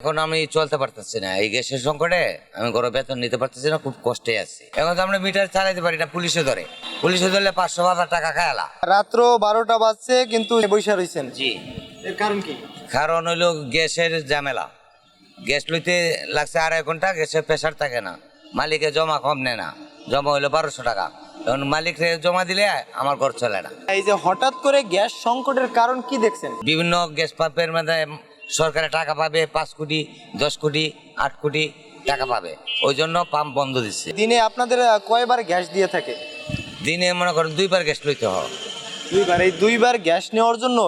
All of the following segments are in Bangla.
এখন আমি চলতে পারতেছি না। এই গ্যাসের সংকটে আমি কোনো বেতন নিতে পারতেছি না খুব কষ্টে আছি। এখন তো আমরা মিটার চালাইতে পারি না পুলিশে ধরে। পুলিশে ধরলে পাঁচশো হাজার টাকা খায়ালা রাত্র বারোটা বাজছে কিন্তু বৈশা রয়েছেন জি। এর কারণ কি? কারণ হইল গ্যাসের ঝামেলা। গ্যাস লইতে লাগছে আড়াই ঘণ্টা গ্যাসের প্রেশার থাকে না। মালিকে জমা কম নেয় না। জমা হইল বারোশো টাকা। এখন মালিককে জমা দিলে আমার ঘর চলে না। এই যে হঠাৎ করে গ্যাস সংকটের কারণ কি দেখছেন? বিভিন্ন গ্যাস পাম্পের মধ্যে সরকারে টাকা পাবে পাঁচ কোটি দশ কোটি আট কোটি টাকা পাবে। ওই জন্য পাম্প বন্ধ দিচ্ছে। দিনে আপনাদের কয়বার গ্যাস দিয়ে থাকে? দিনে মনে করেন দুইবার গ্যাস লইতে হয়। দুইবার। এই দুইবার গ্যাস নেওয়ার জন্য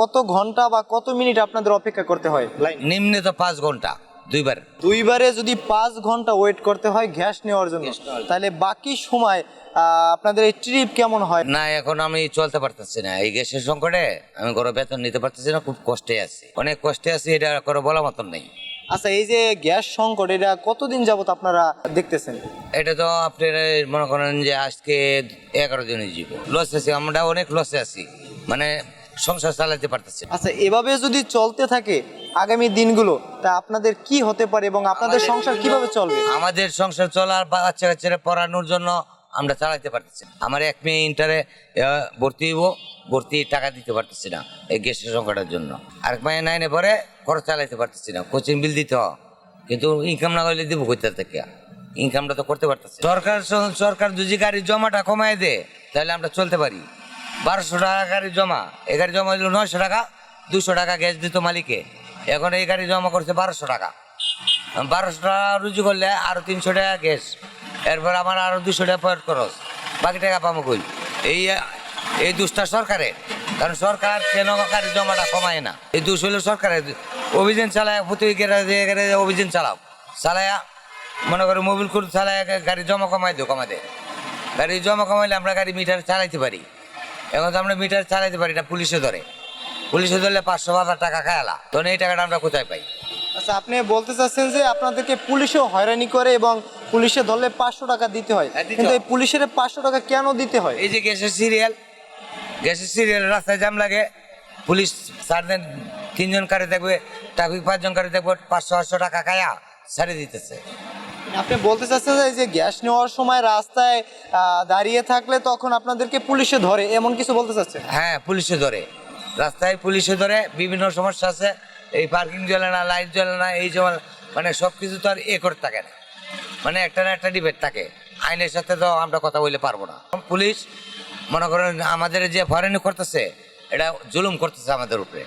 কত ঘণ্টা বা কত মিনিট আপনাদের অপেক্ষা করতে হয়? নিম্নে তো পাঁচ ঘণ্টা। দুইবার। দুইবারে যদি পাঁচ ঘণ্টা ওয়েট করতে হয় গ্যাস নেওয়ার জন্য তাহলে বাকি সময় আপনাদের এই ট্রিপ কেমন হয়? না এখন আমি চলতে পারতেছি না। এই গ্যাসের সংকটে আমি কোনো বেতন নিতে পারতেছি না খুব কষ্টে আছি। অনেক কষ্টে আছি এটা করে বলা মতন নেই। আচ্ছা এই যে গ্যাস সংকট এটা কতদিন যাবত আপনারা দেখতেছেন? এটা তো আপনার মনে করেন যে আজকে এগারো দিনের জীব লস আছি আমরা অনেক লসে আছি। মানে সংসার চালাতে পারতেছে আচ্ছা এভাবে যদি চলতে থাকে আগামী দিনগুলো তা আপনাদের কি হতে পারে এবং আপনাদের সংসার কীভাবে চলবে? আমাদের সংসার চলার বাচ্চা কাচ্চারা পড়ানোর জন্য আমরা চালাতে পারতেছি আমার এক মেয়ে ইন্টারে ভর্তি হইব ভর্তি টাকা দিতে পারতেছি না এই গ্যাসের সংকটের জন্য। আরেক মেয়ে নাইনে পরে খরচ চালাইতে পারতেছি না কোচিং বিল দিতে হয় কিন্তু ইনকাম না করলে দিব কোথা থেকে? ইনকামটা তো করতে পারতেছি সরকার সরকার যদি গাড়ির জমাটা কমায় দেয় তাহলে আমরা চলতে পারি। বারোশো টাকা গাড়ির জমা। এই গাড়ি জমা হইল নয়শো টাকা দুশো টাকা গ্যাস দিত মালিকে। এখন এই গাড়ি জমা করছে বারোশো টাকা। বারোশো টাকা রুজু করলে আরও তিনশো টাকা গ্যাস। এরপর আমার আরও দুশো টাকা পয়েন্ট খরচ। বাকি টাকা পাবো কই? এই এই দুষ্টা সরকারের। কারণ সরকার কেন গাড়ি জমাটা কমায় না? এই দুষ হইল সরকারের। অভিযান চালায় প্রতি অভিযান চালাও, চালায়া মনে করো মোবিল করে চালায়, গাড়ি জমা কমাই দিও কমাই দে। গাড়ি জমা কমাইলে আমরা গাড়ি মিটার চালাইতে পারি। এখন তো আমরা মিটার চালাইতে পারি না পুলিশে ধরে। পুলিশে ধরলে পাঁচশো হাজার টাকা খায়ালা তখন এই টাকাটা আমরা কোথায় পাই? আচ্ছা আপনি বলতে চাচ্ছেন যে আপনাদেরকে পুলিশও হয়রানি করে এবং পুলিশে ধরলে পাঁচশো টাকা দিতে হয়। হ্যাঁ, কিন্তু এই পুলিশের পাঁচশো টাকা কেন দিতে হয়? এই যে গ্যাসের সিরিয়াল গ্যাসের সিরিয়াল রাস্তায় জাম লাগে। পুলিশ সার দেন তিনজন কারে দেখবে ট্রাফিক পাঁচজন কারে দেখবে পাঁচশো পাঁচশো টাকা খায়া ছাড়ে দিতেছে। আপনি বলতে চাচ্ছেন যে গ্যাস নেওয়ার সময় রাস্তায় দাঁড়িয়ে থাকলে তখন আপনাদেরকে পুলিশে ধরে, এমন কিছু বলতে চাচ্ছেন? হ্যাঁ পুলিশে ধরে। রাস্তায় পুলিশে ধরে, বিভিন্ন সমস্যা আছে, এই পার্কিং জ্বলে না লাইট জ্বলে না, এই জল মানে সব কিছু তো আর এ করতে থাকে না। মানে একটা না একটা ডিবেট থাকে। আইনের সাথে তো আমরা কথা বলতে পারব না। পুলিশ, মনে করেন আমাদের যে ফরেন করতেছে, এটা জুলুম করতেছে আমাদের উপরে।